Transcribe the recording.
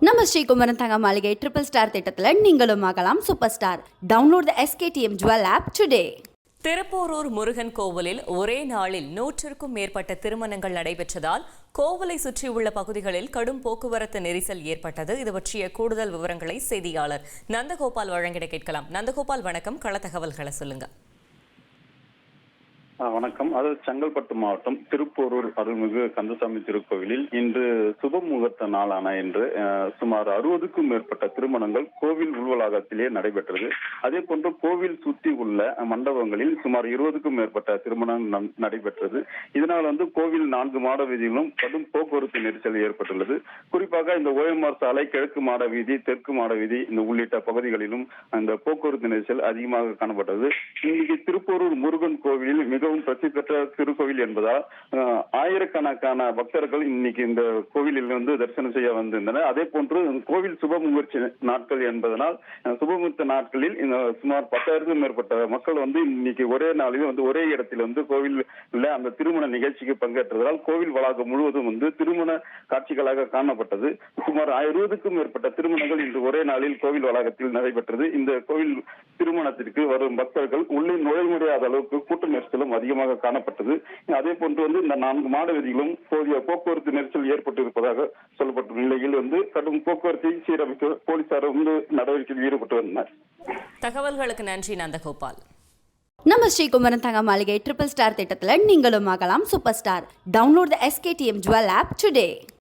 நம்ம ஸ்ரீகுமரன் தங்க மாளிகை ட்ரிபிள் ஸ்டார் திட்டத்தில் நீங்களும் ஆகலாம் super star download the SKTM jewel app today Thiruporur Murugan கோவிலில் ஒரே நாளில் நூற்றிற்கும் மேற்பட்ட திருமணங்கள் நடைபெற்றதால் கோவிலை சுற்றியுள்ள பகுதிகளில் கடும் போக்குவரத்து நெரிசல் ஏற்பட்டது. இது பற்றிய கூடுதல் விவரங்களை செய்தியாளர் நந்தகோபால் வழங்கிட கேட்கலாம். நந்தகோபால் வணக்கம். கள தகவல்களை சொல்லுங்கள் வணக்கம். அது செங்கல்பட்டு மாவட்டம் திருப்போரூர் அருள்மிகு கந்தசாமி திருக்கோவிலில் இன்று சுப முகூர்த்த நாளான இன்று சுமார் அறுபதுக்கும் மேற்பட்ட திருமணங்கள் கோவில் உள்வளாகத்திலே நடைபெற்றது. அதே போன்று கோவில் சுத்தி உள்ள மண்டபங்களில் சுமார் இருபதுக்கும் மேற்பட்ட திருமணம் நடைபெற்றது. இதனால் வந்து கோவில் நான்கு மாட வீதியிலும் கடும் போக்குவரத்து நெரிசல் ஏற்பட்டுள்ளது. குறிப்பாக இந்த ஓஎம்ஆர் சாலை கிழக்கு மாட வீதி தெற்கு மாட வீதி இந்த உள்ளிட்ட பகுதிகளிலும் அந்த போக்குவரத்து நெரிசல் அதிகமாக காணப்பட்டது. இன்னைக்கு திருப்போரூர் முருகன் கோவிலில் மிகவும் பிரசித்தி பெற்ற திருக்கோவில் என்பதால் ஆயிரக்கணக்கான பக்தர்கள் இன்னைக்கு இந்த கோவிலில் வந்து தரிசனம் செய்ய வந்திருந்தனர். அதே போன்று கோவில் சுப சுபமுகூர்த்த நாட்கள் என்பதனால் சுபமுகூர்த்த நாட்களில் இந்த சுமார் பத்தாயிரத்துக்கும் மேற்பட்ட மக்கள் வந்து இன்னைக்கு ஒரே நாளில் வந்து ஒரே இடத்தில் வந்து கோவில் அந்த திருமண நிகழ்ச்சிக்கு பங்கேற்றதால் கோவில் வளாகம் முழுவதும் வந்து திருமண காட்சிகளாக காணப்பட்டது. சுமார் இருபதுக்கும் மேற்பட்ட திருமணங்கள் இன்று ஒரே நாளில் கோவில் வளாகத்தில் நடைபெற்றது. இந்த கோவில் திருமணத்திற்கு வரும் பக்தர்கள் உள்ளே நுழைய முடியாத அளவுக்கு கூட்ட நெரிசலும் அதிகமாக காணப்பட்டது. அதே போன்று வந்து இந்த நான்கு மாட வீதிகளும் போதிய போக்குவரத்து நெரிசல் ஏற்பட்டு இருப்பதாக சொல்லப்பட்ட நிலையில் வந்து கடும் போக்குவரத்தை சீரமைக்க போலீசார் வந்து நடவடிக்கையில் ஈடுபட்டு வந்தனர். தகவல்களுக்கு நன்றி நந்தகோபால். நம்ம ஸ்ரீகுமரன் தங்க மாளிகை ட்ரிபிள் ஸ்டார் திட்டத்தில் நீங்களும் ஆகலாம். Super star download the SKTM jewel app today